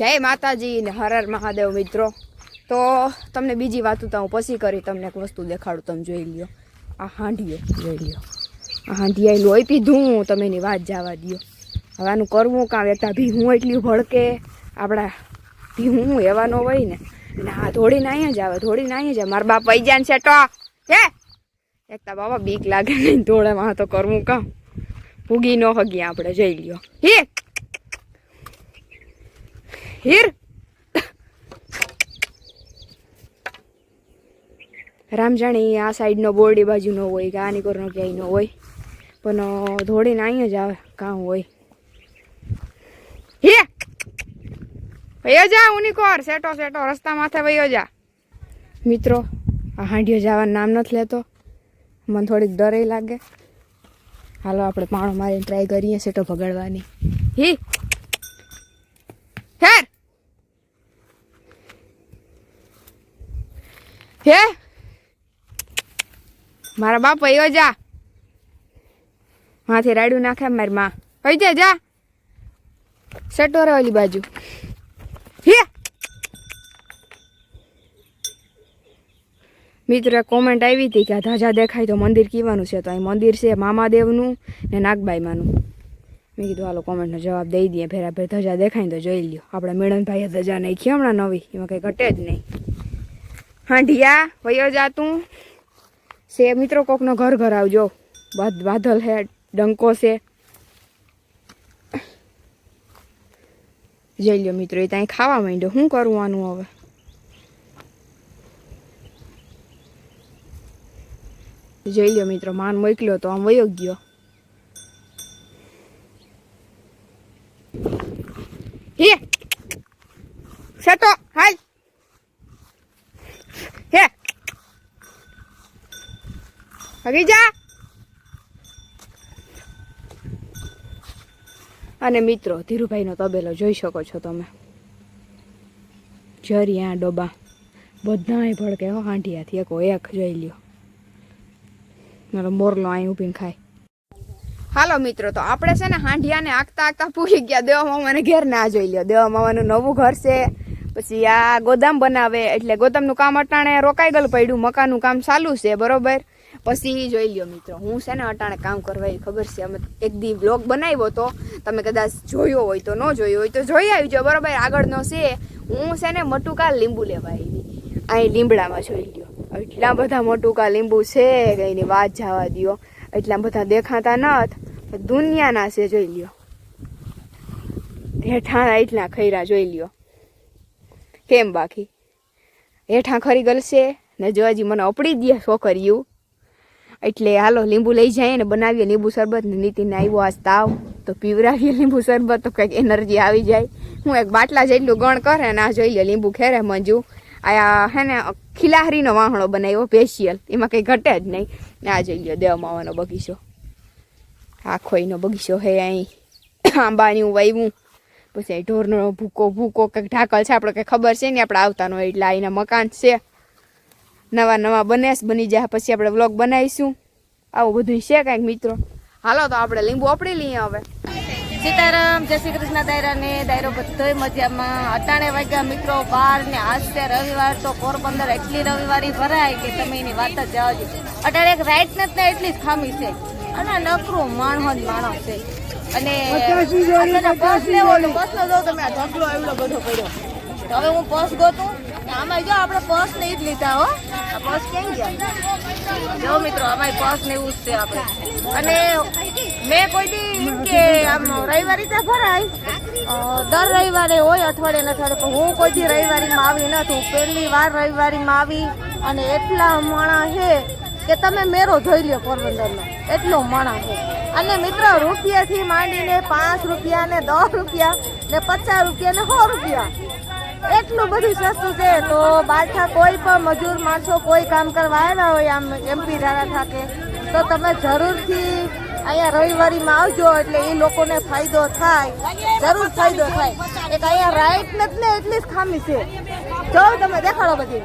જય માતાજી ને હર હર મહાદેવ મિત્રો. તો તમને બીજી વાત તો હું પછી કરી, તમને એક વસ્તુ દેખાડું, તમે જોઈ લ્યો. આ હાંડીઓ જોઈ લ્યો. આ હાંડી આવેલું હોય પીધું, તમે એની વાત જવા દો હવે આનું કરવું કામ એકતા ભીહું એટલી ભડકે. આપણા ભીહું એવા ન હોય ને ના ધોડીને અહીંયા જ આવે ધોડીને અહીંયા જ આવે. મારા બાપ પૈ જાય છે તો હે? એકતા બાબા બીક લાગે નહીં, ધોળેમાં તો કરવું કાં? ભૂગી ન હગી આપણે, જઈ લ્યો. હે? હીર રામજાણી આ સાઈડનો બોરડી બાજુનો હોય કે આની કોરનો હોય, પણ ધોળીને અહીંયા જ આવે કાં હોય. હે વયો જા, ઉનિકોર! સેટો સેટો, રસ્તા માથે વયો જા. મિત્રો, આ હાંડિયો જવાનું નામ નથી લેતો. મને થોડીક ડરે લાગે. હાલો, આપણે પાણો મારીને ટ્રાય કરીએ, સેટો ભગાડવાની. હી! હેર હે મારા બાપ વયો જા. માથે રાડું નાખે મારી માં. વહી જા જા. સટોરે ઓલી બાજુ. હે. મિત્ર કોમેન્ટ આવી હતી કે ધજા દેખાય તો મંદિર કીવાનું છે? તો અહીં મંદિર છે મામાદેવનું ને નાગબાઈમાનું. મેં કીધું, હાલો કોમેન્ટનો જવાબ દઈ દઈએ ફેરા ફેર ધજા દેખાય તો જોઈ લ્યો. આપણે મેળનભાઈએ ધજા નાખી, હમણાં નવી. એમાં કંઈ ઘટે જ નહીં. હાંઢિયા વયો જાતું છે, મિત્રો, કોકનો ઘર ઘર આવજો. બાદ- બાદલ હે, ડંકો છે. જોઈ લ્યો, મિત્રો, એ ત્યાં ખાવા માંડ્યો. શું કરવાનું હવે? જોઈ લ્યો, મિત્રો, માન મોકલ્યો તો આમ વયો ગયો. હે. સેટો હાલ. હે. હગી અને મિત્રો, ધીરુભાઈનો તબેલો જોઈ શકો છો તમે. જરિયા ડોબા બધાય ભડકે હો હાંઢિયાથી એકો, એક જોઈ લ્યો. મારો મોરલો અહીં ઊભીને ખાય. હાલો મિત્રો, તો આપણે છે ને હાંડિયાને આંકતા આંકતા પૂરી ગયા. દેવા મામાને ઘેર ના જોઈ લ્યો. દેવા મામાનું નવું ઘર છે. પછી આ ગોદામ બનાવે, એટલે ગોદામનું કામ અટાણે રોકાઈ ગયેલું પડ્યું. મકાનનું કામ ચાલુ છે, બરોબર? પછી જોઈ લ્યો મિત્રો, હું છે ને અટાણે કામ કરવા ખબર છે? અમે એક દી બ્લોગ બનાવ્યો તો તમે કદાચ જોયો હોય તો, ન જોયો હોય તો જોઈ આવજો બરોબર? આગળનો છે, હું છે ને મટુકા લીંબુ લેવા આવી. અહીં લીમડામાં જોઈ લ્યો. એટલા બધા મોટુકા લીંબુ છે કંઈની વાત જવા દ્યો. એટલા બધા દેખાતા નથ. દુનિયાના છે, જોઈ લ્યો. હેઠા એટલા ખૈરા, જોઈ લ્યો. કેમ બાકી? હેઠા ખરી ગલશે, ને જો હજી મને અપડી દે છોકરીયું એટલે હાલો, લીંબુ લઈ જાય ને બનાવીએ લીંબુ શરબત. ને નીતિને આવ્યો આજ તાવ, તો પીવરાવીએ લીંબુ શરબત, તો કંઈક એનર્જી આવી જાય. હું એક બાટલા જેટલું ગણ કરે ને આ જોઈ લે, લીંબુ ખેરે મંજુ. આ હે ને ખિલાહરીનો વાહણો બનાવ્યો સ્પેશિયલ એમાં કંઈ ઘટે જ નહીં. ને આ જોઈ લ્યો, દેવ માવાનો બગીચો. આખો એનો બગીચો હે અહીં. આંબાની વાવ્યું પછી ઢોરનો ભૂકો ભૂકો કંઈક ઢાકલ છે, આપણે કંઈ ખબર છે ને આપણે આવતા ન હોય એટલે આ મકાન છે. નવા નવા બને બની જાય, પછી આપણે વ્લોગ બનાવીશું. આવું બધું છે કાંઈક, મિત્રો? હાલો તો આપણે લીંબુ આપણી લઈએ હવે. સીતારામ, જય શ્રી કૃષ્ણ, દાયરા ને દાયરો બધોય મજામાં. અટાણે વાગ્યા, મિત્રો, બાર ને આજ છે રવિવાર, તો પોરબંદર એટલી રવિવારી ભરાય કે તમે એની વાત જ જવા દો અટાણે એક રાઈટ નથી એટલી જ ખામી છે. અને નકરું માણસ જ માણસ છે. અને પર્સ જો તમે આ ઢગલો એવડો બધો કર્યો. તો હવે હું પર્સ ગોતું. આમાં જો આપણે પર્સ ને જ લીધા હો. આ પર્સ ક્યાં ગયા? જો મિત્રો અમારી પર્સ ને એવું જ છે આપણે. અને મેં કોઈ દી કે આમ રવિવારી ત્યાં ભરાય. દર રવિવારે હોય અઠવાડિયે ને અઠવાડિયે પણ હું કોઈ દી રવિવારીમાં આવી નથી. પહેલી વાર રવિવારીમાં આવી અને એટલા માણા છે કે તમે મેરો જોઈ લ્યો પોરબંદરનો. એટલો માણસ અને મિત્રો, રૂપિયાથી માંડીને પાંચ રૂપિયા ને દસ રૂપિયા ને પચાસ રૂપિયા ને સો રૂપિયા. એટલું બધું સસ્તું છે. તો બાઠા કોઈ પણ મજૂર માણસો કોઈ કામ કરવા આવ્યા હોય આમ એમપી ધારા થાકે તો તમે જરૂરથી અહીંયા રવિવારીમાં આવજો એટલે એ લોકોને ફાયદો થાય. જરૂર ફાયદો થાય. એક અહીંયા રાઈટ નથી ને, એટલી જ ખામી છે. જો તમે દેખાડો બધી.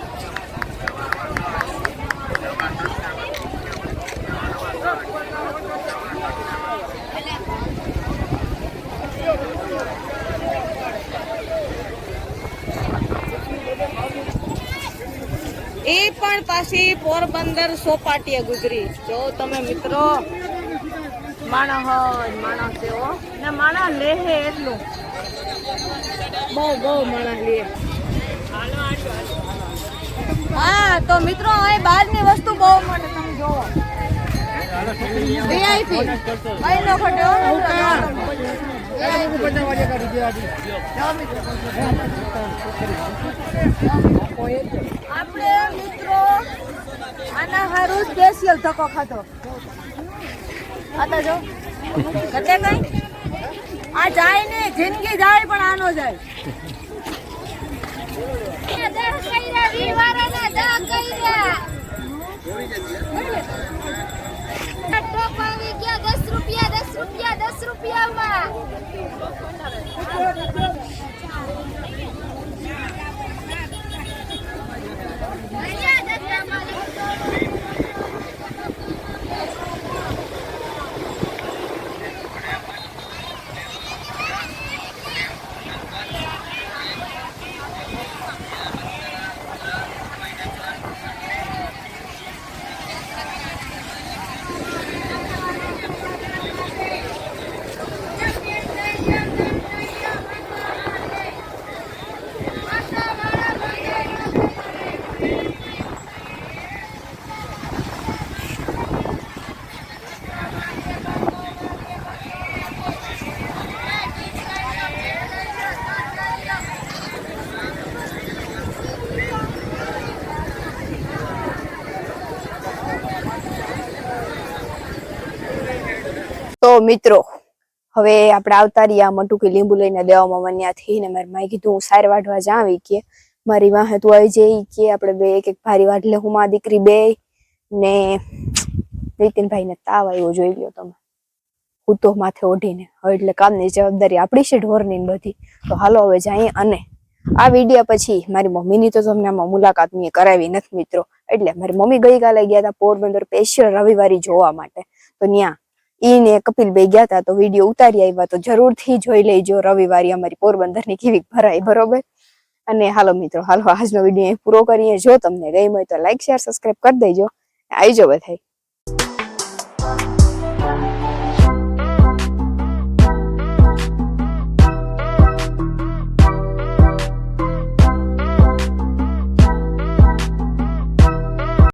છીએ પોરબંદર સોપાટીએ ગુજરી. જો તમે મિત્રો માણસ હોય માણસ એવો ને માણસ લેહે એટલું. બહુ બહુ માણસ લે. હા તો મિત્રો અહીં બહારની વસ્તુ બહુ મળે તમે જોવો વીઆઈપી અહીં નો ખટે આના હારું સ્પેશિયલ ધક્કો ખાધો. આ જો ઘટે કઈ? આ જાય જિંદગી જાય પણ આનો જાય. દસ રૂપિયા દસ રૂપિયા દસ રૂપિયામાં. મિત્રો, હવે આપણે આવતા રહ્યા મટુકી લીંબુ લઈને દેવામાં મન્યાથી ને મારી માય કીધું હું સાર વાઢવા જાવી કે, મારી વાહે તું આવી જઈ કે, આપણે બે એક એક ભારી વાઢ લે હું મા દીકરી બે ને નીતિનભાઈ ને તાવ આવ્યો જોઈ લ્યો તમે. હું તો માથે ઓઢીને, હવે એટલે કામની જવાબદારી આપણી છે ઢોરની બધી. તો હાલો હવે જઈએ અને આ વિડીયા પછી મારી મમ્મીની તો તમને આમાં મુલાકાત મેં કરાવી નથી મિત્રો. એટલે મારી મમ્મી ગઈકાલે ગયા હતા પોરબંદર, સ્પેશિયલ રવિવારી જોવા માટે. તો ત્યાં ઈ ને કપિલભાઈ ગયા હતા તો વીડિયો ઉતારી આવ્યા, તો જરૂરથી જોઈ લેજો, રવિવારે અમારી પોરબંદરની કેવી ભરાય બરોબર? અને હાલો મિત્રો, હાલો, આજનો વીડિયો પૂરો કરીએ. જો તમને ગઈ હોય તો લાઈક શેર સબસ્ક્રાઈબ કરી દેજો. આવજો બધાય.